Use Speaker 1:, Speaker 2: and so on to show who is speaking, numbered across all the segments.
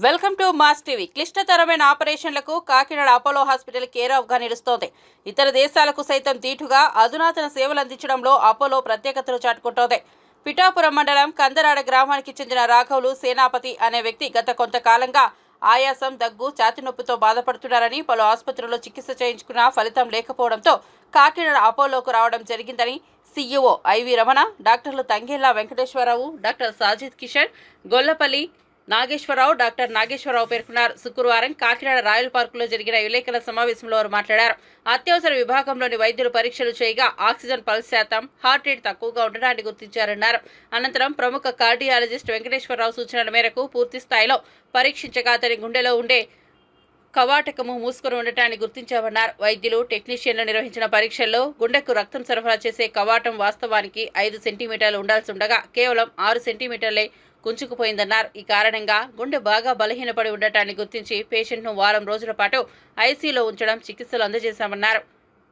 Speaker 1: Welcome to mass TV. క్లిష్టతరమైన ఆపరేషన్లకు Kakinada Apollo hospital care ఆఫ్గా నిలుస్తోంది. ఇతర దేశాలకు సైతం దీటుగా అధునాతన సేవలు అందించడంలో అపోలో ప్రత్యేకతలు చాటుకుంటోంది. పిఠాపురం మండలం కందరాడ గ్రామానికి చెందిన రాఘవులు సేనాపతి అనే వ్యక్తి గత కొంతకాలంగా ఆయాసం దగ్గు ఛాతి నొప్పితో బాధపడుతున్నారని పలు ఆసుపత్రుల్లో చికిత్స చేయించుకున్నా ఫలితం లేకపోవడంతో కాకినాడ అపోలోకు రావడం జరిగిందని సీఈఓ ఐవి రమణ డాక్టర్లు తంగేళ్ళ వెంకటేశ్వరరావు డాక్టర్ సాజిద్ కిషన్ గొల్లపల్లి నాగేశ్వరరావు డాక్టర్ నాగేశ్వరరావు పేర్కొన్నారు. శుక్రవారం కాకినాడ రాయల్ పార్కులో జరిగిన విలేకరుల సమావేశంలో వారు మాట్లాడారు. అత్యవసర విభాగంలోని వైద్యులు పరీక్షలు చేయగా ఆక్సిజన్ పల్స్ శాతం హార్ట్ రేట్ తక్కువగా ఉండడాన్ని గుర్తించారన్నారు. అనంతరం ప్రముఖ కార్డియాలజిస్ట్ వెంకటేశ్వరరావు సూచనల మేరకు పూర్తి స్థాయిలో పరీక్షించగా అతని గుండెలో ఉండే కవాటకము మూసుకొని ఉండటాన్ని గుర్తించామన్నారు. వైద్యులు టెక్నీషియన్లు నిర్వహించిన పరీక్షల్లో గుండెకు రక్తం సరఫరా చేసే కవాటం వాస్తవానికి ఐదు సెంటీమీటర్లు ఉండాల్సి ఉండగా కేవలం ఆరు సెంటీమీటర్లే కుంచుకుపోయిందన్నారు ఈ కారణంగా గుండె బాగా బలహీనపడి ఉండటాన్ని గుర్తించి పేషెంట్ను వారం రోజుల పాటు ఐసీలో ఉంచడం చికిత్సలు అందజేశామన్నారు.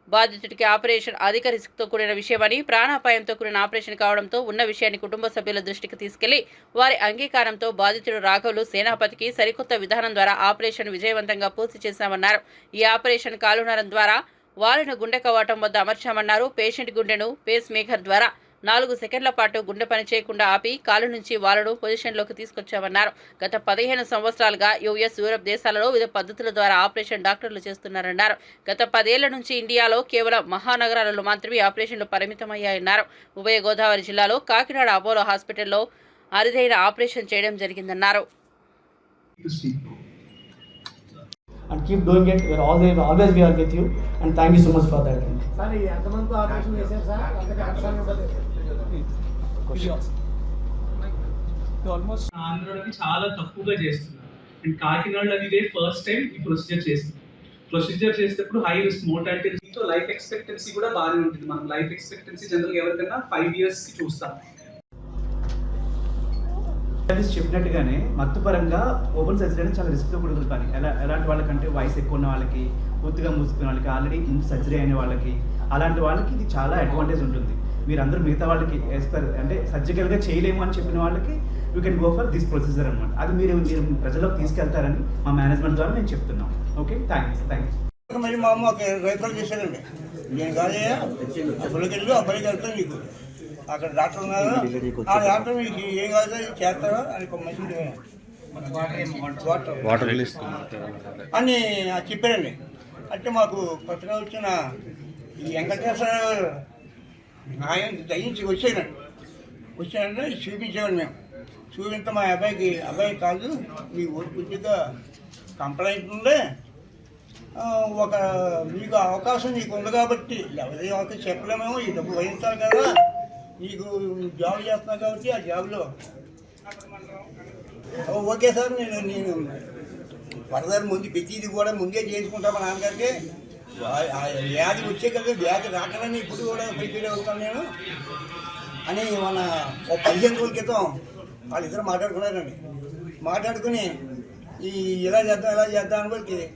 Speaker 1: బాధితుడికి ఆపరేషన్ అధిక రిస్క్తో కూడిన విషయమని ప్రాణాపాయంతో కూడిన ఆపరేషన్ కావడంతో ఉన్న విషయాన్ని కుటుంబ సభ్యుల దృష్టికి తీసుకెళ్ళి వారి అంగీకారంతో బాధితుడు రాఘవులు సేనాపతికి సరికొత్త విధానం ద్వారా ఆపరేషన్ విజయవంతంగా పూర్తి చేశామన్నారు. ఈ ఆపరేషన్ కాలునరం ద్వారా వారిని గుండె కవాటం వద్ద అమర్చామన్నారు. పేషెంట్ గుండెను పేస్ మేకర్ ద్వారా నాలుగు సెకండ్ల పాటు గుండె పని చేయకుండా ఆపి కాలు నుంచి వాలను పొజిషన్లోకి తీసుకొచ్చామన్నారు. గత పదిహేను సంవత్సరాలుగా యుఎస్ యూరప్ దేశాలలో వివిధ పద్ధతుల ద్వారా ఆపరేషన్ డాక్టర్లు చేస్తున్నారన్నారు. గత పదేళ్ళ నుంచి ఇండియాలో కేవలం మహానగరాలలో మాత్రమే ఆపరేషన్లు పరిమితమయ్యాయన్నారు. ఉభయ గోదావరి జిల్లాలో కాకినాడ అపోలో హాస్పిటల్లో అరుదైన ఆపరేషన్ చేయడం జరిగిందన్నారు.
Speaker 2: And keep doing it. We're always, always we are with you, and thank you so much for that.
Speaker 3: Sir?
Speaker 4: Almost ఆంధ్రాలోని చాలా తక్కువగా చేస్తున్నారు. అండ్ కాకినాడలో ఇదే ఫస్ట్ టైం ఈ ప్రొసీజర్ చేస్తుంది ప్రొసీజర్ చేసేటప్పుడు హై రిస్క్ మోటాలిటీ దీంతో లైఫ్ ఎక్స్పెక్టెన్సీ కూడా బాగానే ఉంటుంది. మనం లైఫ్ ఎక్స్పెక్టెన్సీ జనరల్గా ఎవరికైనా ఫైవ్ ఇయర్స్కి చూస్తాం.
Speaker 5: చెప్పినట్టుగానే మత్తు పరంగా ఓపెన్ సర్జరీ అనేది చాలా రిస్క్తో కూడుకున్న పని. ఎలా ఎలాంటి వాళ్ళకంటే వయసు ఎక్కువ ఉన్న వాళ్ళకి పూర్తిగా మూసుకున్న వాళ్ళకి ఆల్రెడీ ముందు సర్జరీ అయిన వాళ్ళకి అలాంటి వాళ్ళకి ఇది చాలా అడ్వాంటేజ్ ఉంటుంది. మీరు అందరూ మిగతా వాళ్ళకి ఎస్పర్ అంటే సర్జికల్గా చేయలేము అని చెప్పిన వాళ్ళకి you can go for this procedure అనమాట అది మీరు మీరు ప్రజల్లోకి తీసుకెళ్తారని మా మేనేజ్మెంట్ ద్వారా నేను చెప్తున్నాం. ఓకే థ్యాంక్స్ థ్యాంక్స్
Speaker 3: మరి మా అమ్మ ఒక రైతులు చేశారండి. నేను కాదయ్యా అప్పటికి వెళ్ళి అప్పటికి వెళ్తాను నీకు అక్కడ డాక్టర్ ఉన్నారు ఆ డాక్టర్ మీకు ఏం కాదు చేస్తారో అని ఒక మంచి వాటర్.
Speaker 6: వాటర్ రిలీజ్
Speaker 3: అని చెప్పారండి. అంటే మాకు కొత్తగా వచ్చిన ఈ వెంకటేశ్వర ఆయన దయించి వచ్చానండి. వచ్చానంటే చూపించేవాడు మేము. చూపించ మా అబ్బాయికి అబ్బాయి కాదు మీ ఊరి కంప్లైంట్ ఉండే. ఒక మీకు అవకాశం నీకు ఉంది కాబట్టి ఎవరి అవకాశం చెప్పలేమేమో ఈ డబ్బు వహించాలి కదా. నీకు జాబ్ చేస్తున్నావు కాబట్టి ఆ జాబ్లో. ఓకే సార్ నేను నేను ఫర్దర్ ముందు ప్రతిది కూడా ముందే చేసుకుంటా మా నాన్నగారికి. వ్యాధి వచ్చే కదా వ్యాధి రాకలని ఇప్పుడు కూడా ప్రిపేర్ అవుతాను నేను. అని మన ఒక పదిహేను రోజుల క్రితం వాళ్ళిద్దరు మాట్లాడుకున్నారండి. మాట్లాడుకుని ఈ ఇలా చేద్దాం ఇలా చేద్దాం అనుకోకి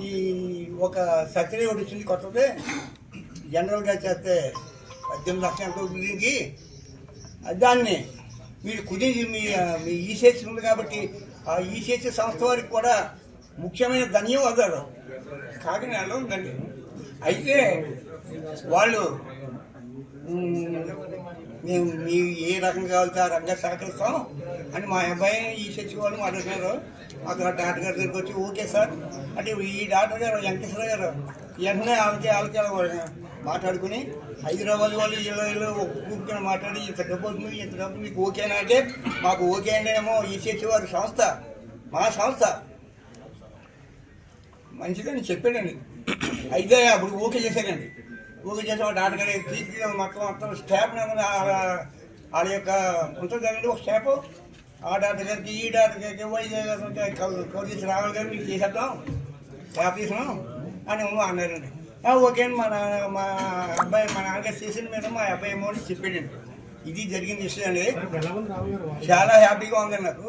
Speaker 3: ఈ ఒక సర్జరీ ఒకటి వచ్చింది కొత్తది. జనరల్గా చేస్తే పద్దెనిమిది లక్షల ఎంతో దీనికి? దాన్ని మీరు కుదిరి మీ మీ ఉంది కాబట్టి ఆ ఈసీహెచ్ సంస్థ వారికి కూడా ముఖ్యమైన ధన్యవాదాలు. కాకినాడలో ఉందండి. అయితే వాళ్ళు మేము మీ ఏ రకంగా కావాలితే ఆ రకంగా సహకరిస్తాం అని మా అబ్బాయి ఈ చర్చి వాళ్ళు మాట్లాడుతున్నారు. మాకు డాక్టర్ గారి దగ్గరికి వచ్చి ఓకే సార్. అంటే ఈ డాక్టర్ గారు వెంకటేశ్వర గారు వెంటనే వాళ్ళకి వాళ్ళకి మాట్లాడుకుని హైదరాబాద్ వాళ్ళు ఇలా ఇలా కూర్చొని మాట్లాడి ఇంత డబ్బు అవుతుంది ఇంత డబ్బు మీకు ఓకేనా అంటే మాకు ఓకే అంటే ఏమో ఈ వారి సంస్థ మా సంస్థ. మంచిదని చెప్పాడండి. అయితే అప్పుడు ఓకే చేశానండి. ఓకే చేసి డాక్టర్ తీసి మొత్తం మొత్తం స్టాఫ్ వాళ్ళ యొక్క ఉంటుంది కదండి ఒక స్టాఫ్. ఆ డాక్టర్ గారికి ఈ డాక్టర్ గారికి వైద్య రావాలి గారు మీకు చేసేద్దాం. స్టాప్ తీసాం అని అన్నారండి. ఓకే అండి మా నాన్న మా అబ్బాయి మా నాన్నగారు చేసిన మీద మా అబ్బాయి ఏమో అని చెప్పాడండి. ఇది జరిగిన విషయం అండి చాలా హ్యాపీగా ఉంది నాకు.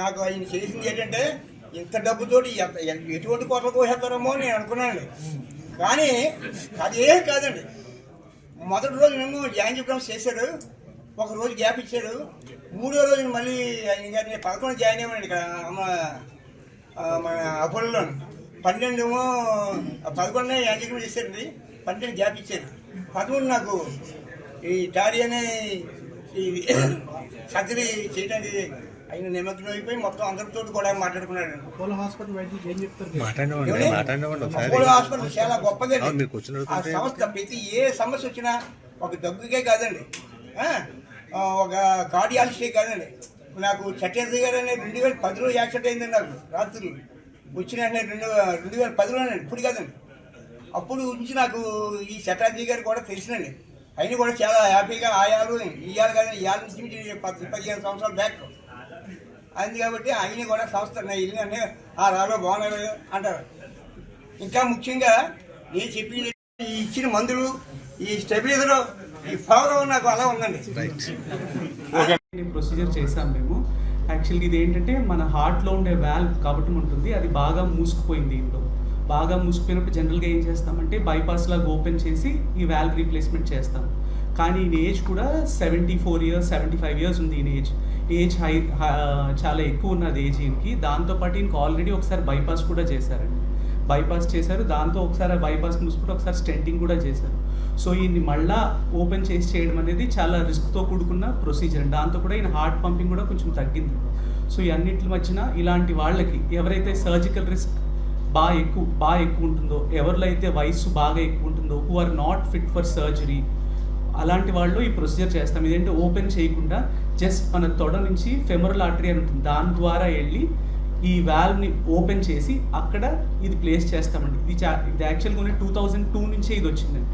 Speaker 3: నాకు ఆయన చేసింది ఏంటంటే ఇంత డబ్బుతోటి ఎంత- ఎటువంటి కోట్ల కోసేస్తారేమో అని నేను అనుకున్నాను కానీ అదేం కాదండి. మొదటి రోజు మేము జాయిన్ చెప్పడం చేశాడు ఒక రోజు గ్యాప్ ఇచ్చారు. మూడో రోజు మళ్ళీ ఆయన పదకొండు జాయిన్ అయ్యామండి ఇక్కడ మన అపోలో. పన్నెండేమో ఏమో జాయిన్ చేయడం చేశారండి. పన్నెండు గ్యాప్ ఇచ్చారు. పదమూడు నాకు ఈ టారీ అనే ఈ సర్జరీ చేయడానికి ఆయన నిమగ్నం అయిపోయి మొత్తం అందరితో కూడా మాట్లాడుకున్నాడు.
Speaker 6: ఒకసారి.
Speaker 3: అపోలో హాస్పిటల్ చాలా
Speaker 6: మీరు కూర్చుని
Speaker 3: ఆ సంస్థ ప్రతి ఏ సమస్య వచ్చినా ఒక దగ్గుకే కాదండి. ఒక కార్డియాలజీ కాదండి. నాకు చట్టేశ్వరి గారు అనే రెండు వేల పదిలో యాక్సిడెంట్ అయిందండి నాకు రాత్రులు వచ్చిన రెండు రెండు వేల పదిలోనండి ఇప్పుడు కాదండి. అప్పుడు నుంచి నాకు ఈ చటార్జీ గారు కూడా తెలిసినండి. ఆయన కూడా చాలా హ్యాపీగా ఆయాలు ఇయ్యాలి కదండి ఇవాళ నుంచి పది పదిహేను సంవత్సరాల బ్యాక్. అయింది కాబట్టి ఆయన కూడా సంస్థ నా ఇల్లు అంటే ఆ రాలో బాగున్నారు అంటారు. ఇంకా ముఖ్యంగా నేను చెప్పి ఈ ఇచ్చిన మందులు ఈ స్టెబిలైజర్ ఈ పవర్ నాకు అలా ఉందండి.
Speaker 6: రైట్
Speaker 4: ప్రొసీజర్ చేసాం మేము. యాక్చువల్గా ఇది ఏంటంటే మన హార్ట్లో ఉండే వాల్వ్ కాబట్టి ఉంటుంది. అది బాగా మూసుకుపోయింది దీంట్లో బాగా మూసుకుపోయినప్పుడు జనరల్గా ఏం చేస్తామంటే బైపాస్ లాగా ఓపెన్ చేసి ఈ వాల్వ్ రీప్లేస్మెంట్ చేస్తాం. కానీ ఈయన ఏజ్ కూడా seventy four years seventy five years ఉంది ఈయన ఏజ్ ఏజ్ హై చాలా ఎక్కువ ఉన్నది ఏజ్ ఈయనకి. దాంతోపాటు ఈయనకి ఆల్రెడీ ఒకసారి బైపాస్ కూడా చేశారండి. బైపాస్ చేశారు. దాంతో ఒకసారి ఆ బైపాస్ మూసుకుంటే ఒకసారి స్టెంటింగ్ కూడా చేశారు. సో ఈయన్ని మళ్ళా ఓపెన్ చేసి చేయడం అనేది చాలా రిస్క్తో కూడుకున్న ప్రొసీజర్ దాంతో కూడా ఈయన హార్ట్ పంపింగ్ కూడా కొంచెం తగ్గింది. సో ఈ అన్నింటి మధ్యన ఇలాంటి వాళ్ళకి ఎవరైతే సర్జికల్ రిస్క్ బాగా ఎక్కువ బాగా ఎక్కువ ఉంటుందో ఎవరిలో అయితే వయస్సు బాగా ఎక్కువ ఉంటుందో who are not fit for surgery అలాంటి వాళ్ళు ఈ ప్రొసీజర్ చేస్తాం. ఇదేంటి? ఓపెన్ చేయకుండా జస్ట్ మన తొడ నుంచి ఫెమరల్ ఆర్టరీ అని ఉంటుంది. దాని ద్వారా వెళ్ళి ఈ వాల్వ్ని ఓపెన్ చేసి అక్కడ ఇది ప్లేస్ చేస్తామండి. ఇది చా ఇది యాక్చువల్గా టూ థౌజండ్ టూ నుంచే ఇది వచ్చిందండి.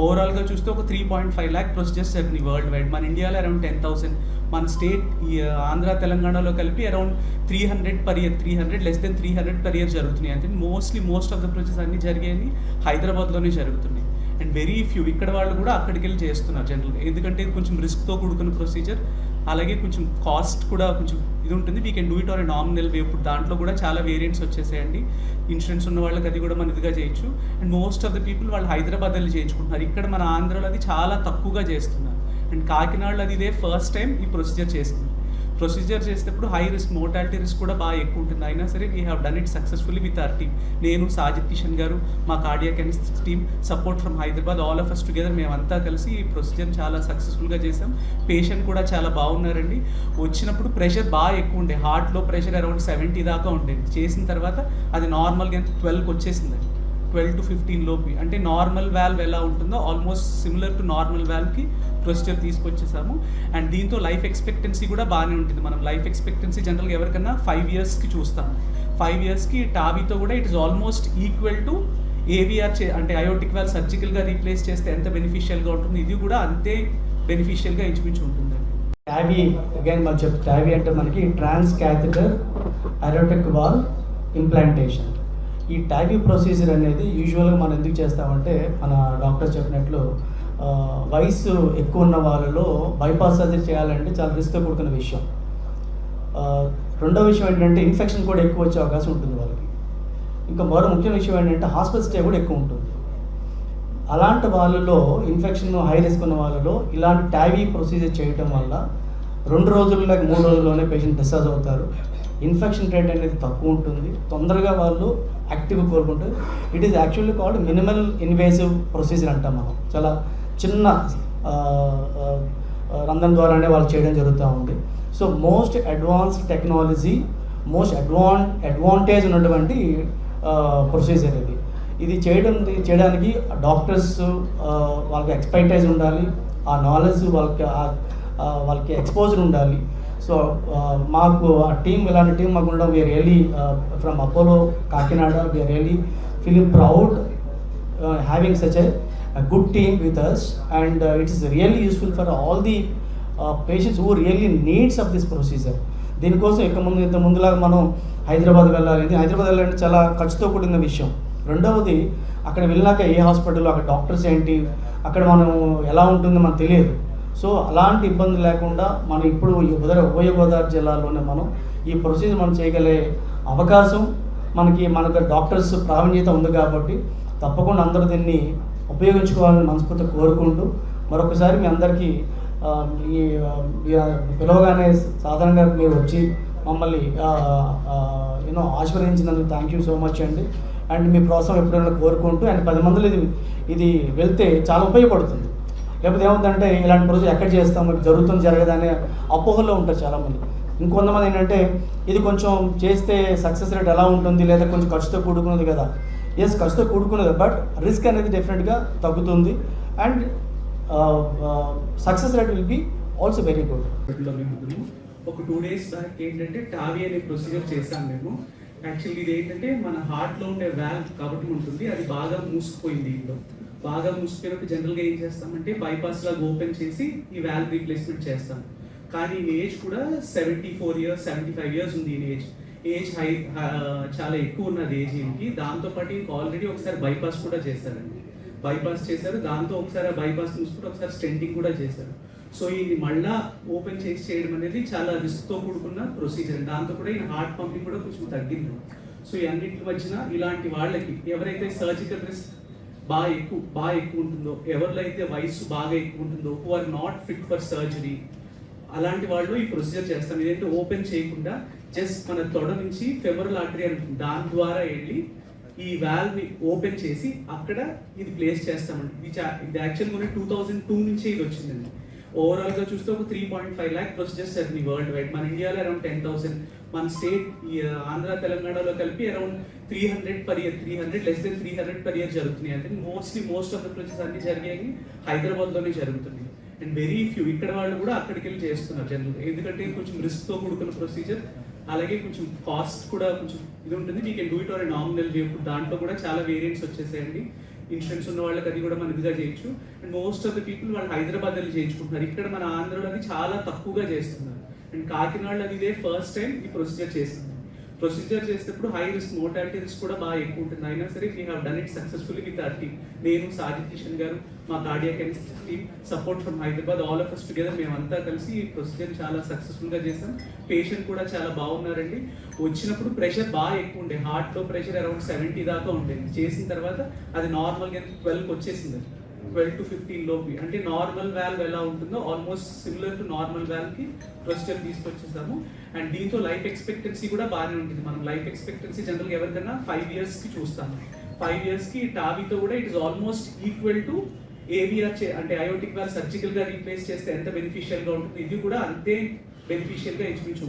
Speaker 4: ఓవరాల్గా చూస్తే ఒక three point five lakh procedures జరిగినాయి వరల్డ్ వైడ్ మన ఇండియాలో అరౌండ్ టెన్ థౌసండ్ మన స్టేట్ ఈ ఆంధ్ర తెలంగాణలో కలిపి around three hundred per year three hundred less than three hundred per year జరుగుతున్నాయి. అంటే mostly most of the process అన్ని జరిగేవి హైదరాబాద్లోనే జరుగుతున్నాయి. అండ్ వెరీ ఫ్యూ ఇక్కడ వాళ్ళు కూడా అక్కడికి వెళ్ళి చేస్తున్నారు జనరల్గా ఎందుకంటే ఇది కొంచెం రిస్క్తో కూడుకున్న ప్రొసీజర్ అలాగే కొంచెం కాస్ట్ కూడా కొంచెం ఇది ఉంటుంది. We can do it or nominal way ఇప్పుడు దాంట్లో కూడా చాలా వేరియంట్స్ వచ్చేసాయండి. ఇన్సూరెన్స్ ఉన్న వాళ్ళకి అది కూడా మన ఇదిగా చేయొచ్చు. And most of the people వాళ్ళు హైదరాబాద్ వెళ్ళి చేయించుకుంటున్నారు. ఇక్కడ మన ఆంధ్రలో అది చాలా తక్కువగా చేస్తున్నారు. అండ్ కాకినాడలో అది ఇదే ఫస్ట్ టైం ఈ ప్రొసీజర్ చేస్తుంది. ప్రొసీజర్ చేసేటప్పుడు హై రిస్క్ మోర్టాలిటీ రిస్క్ కూడా బాగా ఎక్కువ ఉంటుంది. అయినా సరే we have done it successfully with our team నేను సాజిద్ కిషన్ గారు మా cardiac team support from Hyderabad all of us together మేమంతా కలిసి ఈ ప్రొసీజర్ చాలా సక్సెస్ఫుల్గా చేసాం పేషెంట్ కూడా చాలా బాగున్నారండి. వచ్చినప్పుడు ప్రెషర్ బాగా ఎక్కువ ఉండే. హార్ట్లో ప్రెషర్ అరౌండ్ సెవెంటీ దాకా ఉండేది చేసిన తర్వాత అది నార్మల్గా ట్వెల్వ్కి వచ్చేసిందండి. ట్వెల్వ్ టు ఫిఫ్టీన్ లోపు. అంటే నార్మల్ వాల్వ్ ఎలా ఉంటుందో ఆల్మోస్ట్ సిమిలర్ టు నార్మల్ వాల్వ్కి ప్రొసీజర్ తీసుకొచ్చేసాము. అండ్ దీంతో లైఫ్ ఎక్స్పెక్టెన్సీ కూడా బాగానే ఉంటుంది. మనం లైఫ్ ఎక్స్పెక్టెన్సీ జనరల్గా ఎవరికన్నా ఫైవ్ ఇయర్స్కి చూస్తాం. ఫైవ్ ఇయర్స్కి టావీతో కూడా it is almost equal to AVR చే అంటే అయోటిక్ వాల్ సర్జికల్గా రీప్లేస్ చేస్తే ఎంత బెనిఫిషియల్గా ఉంటుంది ఇది కూడా అంతే బెనిఫిషియల్గా ఇంచుమించు ఉంటుంది.
Speaker 2: ట్యాబీ అగైన్ మనం చెప్తే ట్యాబీ అంటే మనకి transcatheter aortic valve implantation ఈ ట్యాబీ ప్రొసీజర్ అనేది యూజువల్గా మనం ఎందుకు చేస్తామంటే మన డాక్టర్ చెప్పినట్లు వయసు ఎక్కువ ఉన్న వాళ్ళలో బైపాస్ సర్జరీ చేయాలంటే చాలా రిస్క్ కూడుకున్న విషయం. రెండో విషయం ఏంటంటే ఇన్ఫెక్షన్ కూడా ఎక్కువ వచ్చే అవకాశం ఉంటుంది వాళ్ళకి. ఇంకా మరో ముఖ్యమైన విషయం ఏంటంటే హాస్పిటల్ స్టే కూడా ఎక్కువ ఉంటుంది. అలాంటి వాళ్ళలో ఇన్ఫెక్షన్ హై రిస్క్ ఉన్న వాళ్ళలో ఇలాంటి ట్యావీ ప్రొసీజర్ చేయటం వల్ల రెండు రోజుల్లో మూడు రోజుల్లోనే పేషెంట్ డిశ్చార్జ్ అవుతారు. ఇన్ఫెక్షన్ రేట్ అనేది తక్కువ ఉంటుంది. తొందరగా వాళ్ళు యాక్టివ్గా కోరుకుంటారు it is actually called minimal invasive procedure అంటాం మనం. చాలా చిన్న రంధం రంధ్రం ద్వారానే వాళ్ళు చేయడం జరుగుతూ ఉంది. So most advanced technology most అడ్వాన్ advantage ఉన్నటువంటి ప్రొసీజర్ ఇది. ఇది చేయడం చేయడానికి డాక్టర్స్ వాళ్ళకి ఎక్స్పర్టైజ్ ఉండాలి. ఆ నాలెడ్జ్ వాళ్ళకి వాళ్ళకి ఎక్స్పోజర్ ఉండాలి. సో మాకు ఆ టీం ఇలాంటి టీం మాకు ఉండడం we're really from Apollo Kakinada we're really feeling proud having such a good team with us and it is really useful for all the patients who really needs of this procedure దీనికోసం ఇక ముందు ఇంత ముందులాగా మనం హైదరాబాద్ వెళ్ళాలి. హైదరాబాద్ వెళ్ళాలంటే చాలా ఖర్చుతో కూడిన విషయం. రెండవది అక్కడ వెళ్ళాక ఏ హాస్పిటల్ అక్కడ డాక్టర్స్ ఏంటి అక్కడ మనం ఎలా ఉంటుందో మనకు తెలియదు. సో అలాంటి ఇబ్బంది లేకుండా మనం ఇప్పుడు ఈ ఉదర ఉభయ గోదావరి జిల్లాలోనే మనం ఈ ప్రొసీజర్ మనం చేయగలే అవకాశం మనకి మనకు డాక్టర్స్ ప్రావీణ్యత ఉంది కాబట్టి తప్పకుండా అందరూ దీన్ని ఉపయోగించుకోవాలని మనస్ఫూర్తి కోరుకుంటూ మరొకసారి మీ అందరికీ ఈ పిలవగానే సాధారణంగా మీరు వచ్చి మమ్మల్ని యూనో ఆశీర్వదించినందుకు థ్యాంక్ యూ సో మచ్ అండి. అండ్ మీ ప్రోత్సాహం ఎప్పుడైనా కోరుకుంటూ అండ్ పది మందిలో ఇది ఇది వెళ్తే చాలా ఉపయోగపడుతుంది. లేకపోతే ఏముందంటే ఇలాంటి ప్రొసీజర్ ఎక్కడ చేస్తాం జరుగుతుంది జరగదనే అపోహల్లో ఉంటారు చాలామంది. ఇంకొంతమంది ఏంటంటే ఇది కొంచెం చేస్తే సక్సెస్ రేట్ ఎలా ఉంటుంది లేదా కొంచెం ఖర్చుతో కూడుకున్నది కదా. ఎస్ ఖర్చుతో కూడుకున్నది బట్ రిస్క్ అనేది డెఫినెట్గా తగ్గుతుంది. And success rate will be also very good
Speaker 4: ఒక టూ డేస్ బ్యాక్ ఏంటంటే టావీ అనే ప్రొసీజర్ చేసాం మేము. యాక్చువల్లీ ఇది ఏంటంటే మన హార్ట్లో ఉండే వాల్వ్ కాబట్టి ఉంటుంది అది బాగా మూసుకుపోయింది ఇంట్లో. బాగా మూసిపోయినప్పుడు జనరల్గా ఏం చేస్తామంటే బైపాస్ లాగా ఓపెన్ చేసి ఈ వాల్వ్ రీప్లేస్మెంట్ చేస్తాం. కానీ ఈ ఏజ్ కూడా seventy four years seventy five years ఉంది ఈ ఏజ్ ఏజ్ హై చాలా ఎక్కువ ఉన్నది ఏజ్ ఈయనకి దాంతో పాటు ఇంకా ఆల్రెడీ ఒకసారి బైపాస్ కూడా చేశారండి. బైపాస్ చేశారు. దాంతో ఒకసారి బైపాస్ చూసుకుంటే ఒకసారి స్టెంటింగ్ కూడా చేశారు. సో ఇది మళ్ళా ఓపెన్ చేసి చేయడం అనేది చాలా రిస్క్తో కూడుకున్న ప్రొసీజర్ దాంతో కూడా ఈ హార్ట్ పంపింగ్ కూడా కొంచెం తగ్గింది. సో ఈ అన్నింటి మధ్యన ఇలాంటి వాళ్ళకి ఎవరైతే సర్జికల్ రిస్క్ బాగా ఎక్కువ బాగా ఎక్కువ ఉంటుందో ఎవరిలో అయితే వయసు బాగా ఎక్కువ ఉంటుందో who are not fit for surgery అలాంటి వాళ్ళు ఈ ప్రొసీజర్ చేస్తాం ఇదేంటి ఓపెన్ చేయకుండా జస్ట్ మన తొడ నుంచి ఫెమరల్ ఆర్టరీ అంటుంది దాని ద్వారా వెళ్ళి ఈ వాల్వ్ ఓపెన్ చేసి అక్కడ ఇది ప్లేస్ చేస్తామండి. ఇది ఇది యాక్చువల్గా టూ థౌజండ్ టూ నుంచే ఇది వచ్చిందండి. ఓవరాల్గా చూస్తే ఒక three point five lakh procedures జరిగినాయి వరల్డ్ వైడ్ మన ఇండియాలో అరౌండ్ టెన్ థౌసండ్ మన స్టేట్ ఆంధ్ర తెలంగాణలో కలిపి around three hundred per year three hundred less than three hundred per year జరుగుతున్నాయి. అంటే mostly most of the process అన్ని జరిగాయి. హైదరాబాద్లోనే జరుగుతున్నాయి. జరుగుతుంది అండ్ వెరీ ఫ్యూ ఇక్కడ వాళ్ళు కూడా అక్కడికి వెళ్ళి చేస్తున్నారు జనరల్. ఎందుకంటే కొంచెం రిస్క్తో కూడుకున్న ప్రొసీజర్ అలాగే కొంచెం కాస్ట్ కూడా కొంచెం ఇది ఉంటుంది. మీకు do it or nominal way దాంట్లో కూడా చాలా వేరియంట్స్ వచ్చేసాయండి. ఇన్సూరెన్స్ ఉన్న వాళ్ళకి అది కూడా మనం ఇదిగా చేయొచ్చు. And most of the people వాళ్ళు హైదరాబాద్ వెళ్ళి చేయించుకుంటున్నారు. ఇక్కడ మన ఆంధ్రలో అది చాలా తక్కువగా చేస్తున్నారు. అండ్ కాకినాడలో అది ఇదే ఫస్ట్ టైం ఈ ప్రొసీజర్ చేసింది. ప్రొసీజర్ చేసేటప్పుడు హై రిస్క్ మోర్టాలిటీ రిస్క్ కూడా బాగా ఎక్కువ ఉంటుంది. అయినా సరే we have done it successfully with our team నేను సాజిద్ కిషన్ గారు మా cardiac team support from Hyderabad all of us together మేమంతా కలిసి ఈ ప్రొసీజర్ చాలా సక్సెస్ఫుల్గా చేసాం పేషెంట్ కూడా చాలా బాగున్నారండి. వచ్చినప్పుడు ప్రెషర్ బాగా ఎక్కువ ఉండే. హార్ట్లో ప్రెషర్ అరౌండ్ సెవెంటీ దాకా ఉండేది. చేసిన తర్వాత అది నార్మల్గా ట్వెల్వ్కి వచ్చేసింది ట్వెల్వ్ టు ఫిఫ్టీన్ లోపు అంటే నార్మల్ వాల్వ్ ఎలా ఉంటుందో ఆల్మోస్ట్ సిమిలర్ టు నార్మల్ వాల్వ్కి ప్రొసీజర్ తీసుకొచ్చేసాము. అండ్ దీంతో లైఫ్ ఎక్స్పెక్టెన్సీ కూడా బాగానే ఉంటుంది. మనం లైఫ్ ఎక్స్పెక్టెన్సీ జనరల్గా ఎవరికైనా ఫైవ్ ఇయర్స్కి చూస్తాము. ఫైవ్ ఇయర్స్కి టాబీతో కూడా it is almost equal to AVR అంటే అయోటిక్ వాల్ సర్జికల్గా రీప్లేస్ చేస్తే ఎంత బెనిఫిషియల్గా ఉంటుంది ఇది కూడా అంతే బెనిఫిషియల్గా ఇంచుమించు